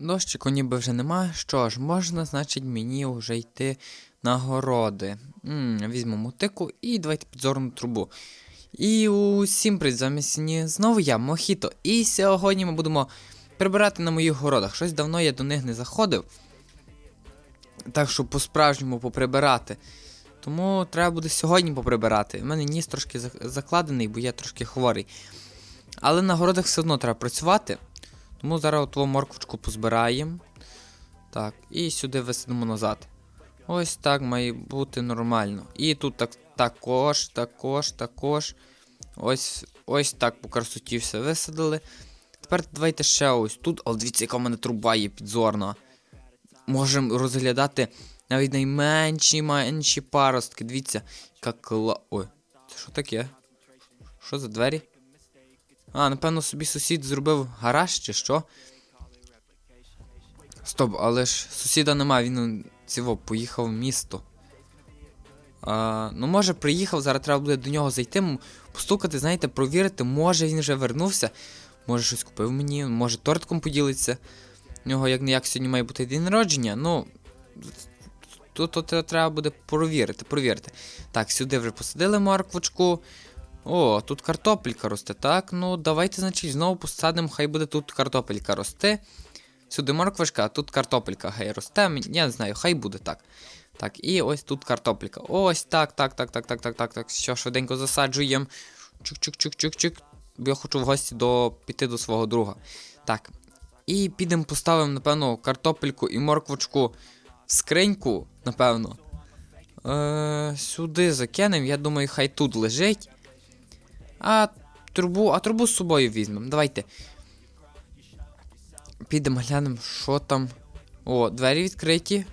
Дощику ніби вже нема. Що ж, можна, значить, мені вже йти на городи. м візьму мотику і давайте підзорну трубу. І усім привіт, замість мені знову я, Мохіто. І сьогодні ми будемо прибирати на моїх городах. Щось давно я до них не заходив. Так що по-справжньому поприбирати. Тому треба буде сьогодні поприбирати. У мене ніс трошки закладений, бо я трошки хворий. Але на городах все одно треба працювати. Тому зараз оту морквочку позбираємо. Так, і сюди висадимо назад. Ось так має бути нормально. І тут так, також, також, також. Ось ось так по красоті все висадили. Тепер давайте ще ось тут. О, дивіться, яка в мене труба є підзорна. Можемо розглядати навіть найменші менші паростки. Дивіться, яка кла. Ой, це що таке? Що за двері? А, напевно, собі сусід зробив гараж чи що. Стоп, але ж сусіда нема, він цього поїхав в місто. А, ну, може, приїхав, зараз треба буде до нього зайти, постукати, знаєте, провірити, може він вже вернувся, може щось купив мені, може тортком поділиться. У нього як не як сьогодні має бути день народження, ну. Тут треба буде провірити, провірити. Так, сюди вже посадили морквочку. О, тут картопелька росте, так? Ну, давайте, значить, знову посадимо, хай буде тут картопелька рости. Сюди морквочка, а тут картопелька хай росте. Я не знаю, хай буде так. Так, і ось тут картопелька. Ось так, так, так, так, так, так, так, так. Що, швиденько засаджуємо. Чук-чук-чук-чук-чук. Я хочу в гості до, піти до свого друга. Так. І підемо поставимо, напевно, картопельку і морквочку в скриньку, напевно. Е, сюди закинемо, я думаю, хай тут лежить. А трубу, а трубу з собою візьмемо. Давайте. Підемо глянемо, що там. О, двері відкриті.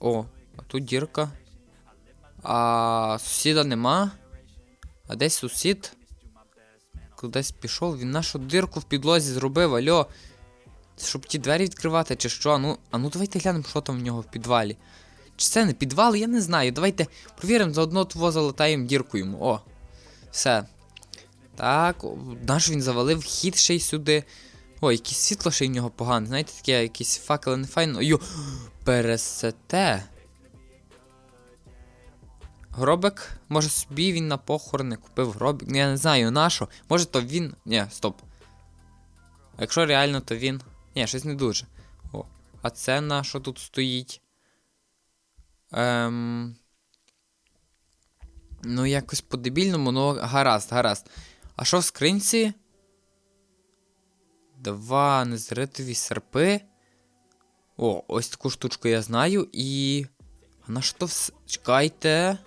О, а тут дірка. А сусіда нема. А десь сусід? Кудись пішов, він нашу дирку в підлозі зробив, альо. Щоб ті двері відкривати, чи що? Ну, а ну давайте глянемо, що там в нього в підвалі. Чи це не підвал, я не знаю. Давайте провіримо, заодно того залатаємо дірку йому. О. Все. Так, наш він завалив хід ще й сюди. Ой, якесь світло ще й в нього погане. Знаєте, таке якісь факели не файно. Йо, пересете. Гробик, може собі він на похорони купив гробик. Ну, я не знаю на що. Може то він. Ні, стоп. А якщо реально, то він. Ні, щось не дуже. О. А це на що тут стоїть? Ем... Ну, якось по-дебільному, ну гаразд, гаразд. А що в скринці? Два незритові серпи. О, ось таку штучку я знаю і. А на що то вс... Чекайте.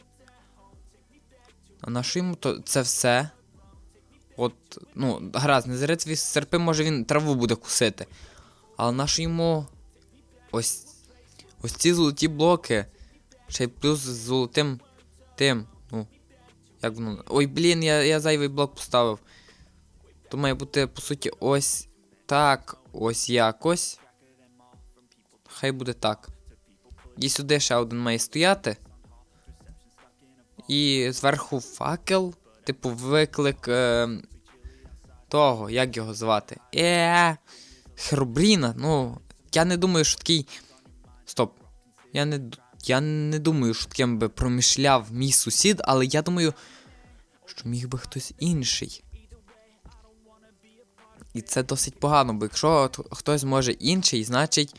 А на що йому то це все? От, ну, гаразд, незритові серпи, може він траву буде кусити. Але на що йому. Ось. Ось ці золоті блоки. Ще й плюс з золотим тим. Ну. Як воно. Ой, блін, я, я зайвий блок поставив. То має бути, по суті, ось так. Ось якось. Хай буде так. І сюди ще один має стояти. І зверху факел. Типу, виклик е, того, як його звати? Е. Херобріна. Ну, я не думаю, що такий. Стоп. Я не, я не думаю, що таким би промишляв мій сусід, але я думаю, що міг би хтось інший. І це досить погано, бо якщо хтось може інший, значить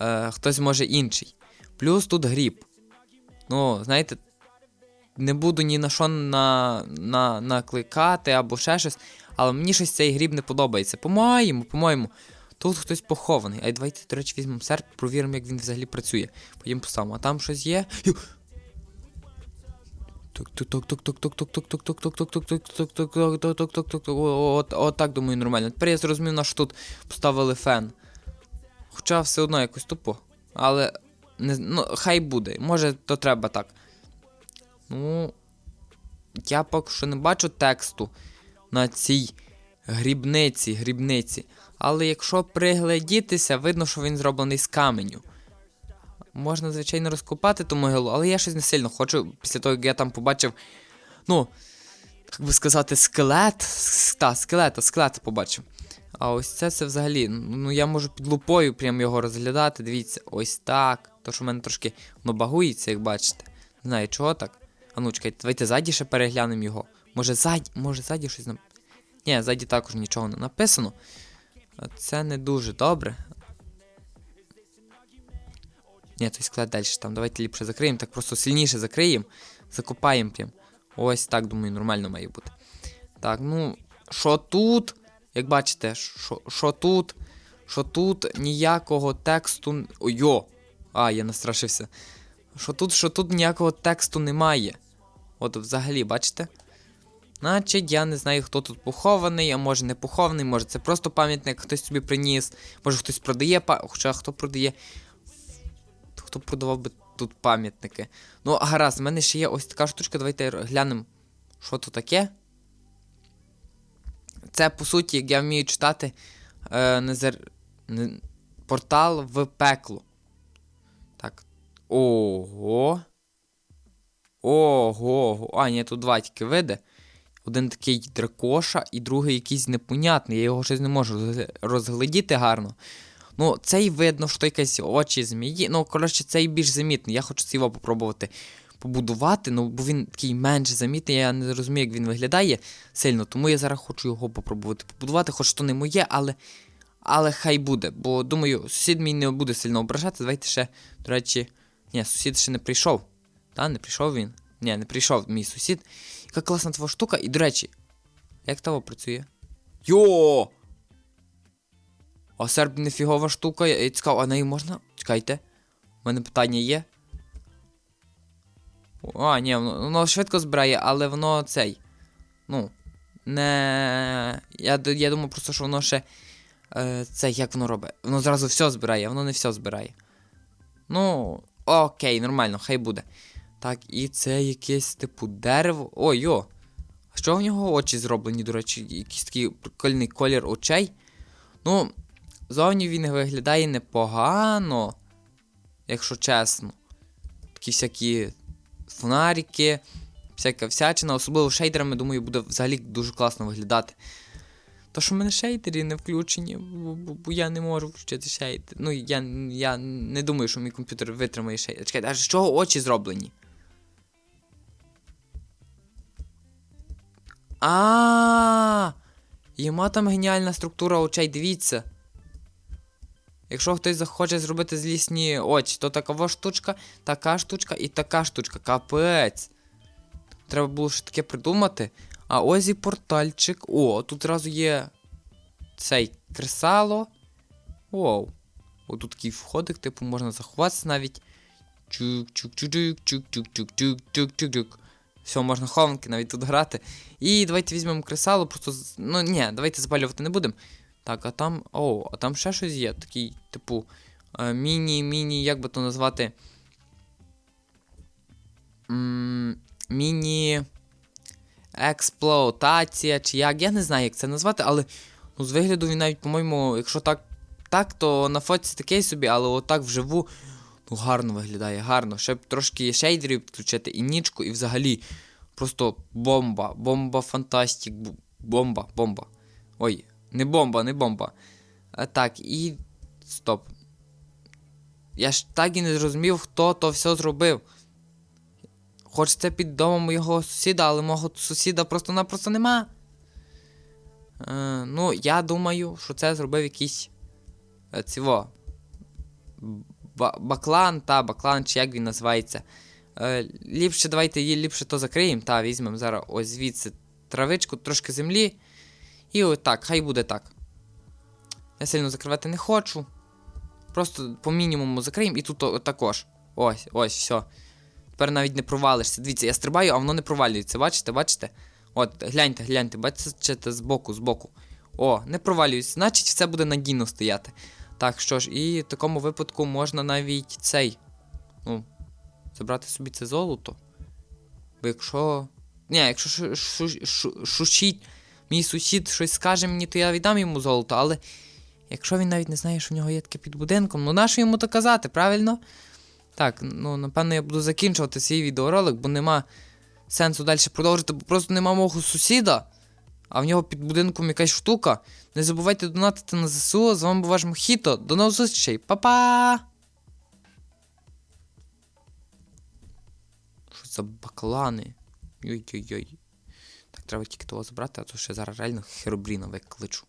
е, хтось може інший. Плюс тут гріб. Ну, знаєте, не буду ні на що на, на, накликати або ще щось, але мені щось цей гріб не подобається. По-моєму, по-моєму, тут хтось похований. А давайте, до речі, візьмемо серп, провіримо, як він взагалі працює. Потім поставимо. А там щось є. Ю! От от так думаю нормально. Тепер я зрозумів, на що тут поставили фен. Хоча все одно якось тупо. Але ну, хай буде. Може, то треба так. Ну. Я поки що не бачу тексту на цій грібниці, грібниці. Але якщо приглядітися, видно, що він зроблений з каменю. Можна, звичайно, розкопати ту могилу, але я щось не сильно хочу, після того, як я там побачив. Ну, як би сказати, скелет. Та, скелета, скелета побачив. А ось це це взагалі. Ну я можу під лупою прям його розглядати. Дивіться, ось так. То що в мене трошки воно багується, як бачите. Не знаю, чого так. А ну чекайте, давайте ззаді ще переглянемо його. Може ззаді, може ззаді щось нам. Ні, ззаді також нічого не написано. Це не дуже добре. Ні, той склад далі там. Давайте ліпше закриємо, так просто сильніше закриємо. Закопаємо прям. Ось так, думаю, нормально має бути. Так, ну, що тут? Як бачите, що, тут? Що тут ніякого тексту. Ой-йо! А, я настрашився. Що тут, що тут ніякого тексту немає. От взагалі, бачите? Значить, я не знаю, хто тут похований, а може не похований, може це просто пам'ятник, хтось собі приніс, може хтось продає, хоча хто продає. Хто продавав би тут пам'ятники. Ну, гаразд, в мене ще є ось така штучка, давайте глянемо, що тут таке. Це, по суті, як я вмію читати, е, незер... не... портал в пекло. Так. Ого. Ого. А, ні, тут два тільки види. Один такий дракоша, і другий якийсь непонятний. Я його щось не можу роз- розглядіти гарно. Ну, цей видно, що якісь очі змії. Ну, коротше, цей більш замітний. Я хочу його попробувати побудувати, ну, бо він такий менш замітний, я не розумію, як він виглядає сильно, тому я зараз хочу його попробувати побудувати, хоч то не моє, але. Але хай буде. Бо думаю, сусід мій не буде сильно ображати. Давайте ще, до речі. Ні, сусід ще не прийшов. Та, не прийшов він. Ні, не прийшов мій сусід. Яка класна твоя штука. І, до речі, як того працює? Йо! А серб нефігова штука, я я цікаво, а нею можна? Чекайте. У мене питання є. А, ні, воно, воно швидко збирає, але воно цей. Ну. Не. Я, я думаю просто, що воно ще. Е, це як воно робить? Воно зразу все збирає, воно не все збирає. Ну, окей, нормально, хай буде. Так, і це якесь типу дерево. Ой, йо. А що в нього очі зроблені, до речі, якийсь такий прикольний колір очей. Ну, зовні він виглядає непогано, якщо чесно. Такі всякі фонарики, всяка всячина, особливо шейдерами, думаю, буде взагалі дуже класно виглядати. То, що в мене шейдери не включені, бо, бо, бо я не можу включити шейдер. Ну, я, я не думаю, що мій комп'ютер витримає шейдер. Чекайте, а з чого очі зроблені? А, Йома там геніальна структура очей, дивіться. Якщо хтось захоче зробити злісні очі, то така штучка, така штучка і така штучка. Капець. Треба було ще таке придумати. А ось і портальчик. О, тут одразу є цей кресало. Воу. О, тут такий входик, типу, можна заховатися навіть. Чук-чук-чук-чук-чук-чук-чук-чук-чук. Все, можна хованки навіть тут грати. І давайте візьмемо кресало, просто. Ну, ні, давайте запалювати не будемо. Так, а там. О, а там ще щось є. Такий, типу, е, міні-міні, як би то назвати. Міні. Експлуатація, чи як. Я не знаю, як це назвати, але ну, з вигляду він навіть, по-моєму, якщо так, так, то на фоці такий собі, але отак вживу. Ну, гарно виглядає, гарно. Ще б трошки шейдерів підключити і нічку, і взагалі. Просто бомба. Бомба фантастик. Бомба, бомба. Ой, не бомба, не бомба. А, так, і. Стоп. Я ж так і не зрозумів, хто то все зробив. Хоч це під домом моєго сусіда, але мого сусіда просто-напросто нема. Е, ну, я думаю, що це зробив якийсь. Е. Ба- баклан, та, баклан, чи як він називається. Е, ліпше давайте її ліпше то закриємо. Та, візьмемо зараз ось звідси травичку, трошки землі. І отак, хай буде так. Я сильно закривати не хочу. Просто по мінімуму закриємо і тут також. Ось, ось, все. Тепер навіть не провалишся. Дивіться, я стрибаю, а воно не провалюється. Бачите, бачите? От, гляньте, гляньте, бачите, збоку, збоку. О, не провалюється. Значить, все буде надійно стояти. Так, що ж, і в такому випадку можна навіть цей. Ну, забрати собі це золото. Бо якщо. Ні, якщо шу, шу, шу, шушіть, мій сусід щось скаже мені, то я віддам йому золото, але якщо він навіть не знає, що в нього є таке під будинком, ну нащо йому то казати, правильно? Так, ну напевно я буду закінчувати свій відеоролик, бо нема сенсу далі продовжити, бо просто нема мого сусіда. А в нього під будинком якась штука. Не забувайте донатити на ЗСУ. З вами був ваш Мохіто. До нових зустрічей. Па-па! Що за баклани? Йой-йой-йой. Так, треба тільки того забрати, а то ще зараз реально херобріна викличу.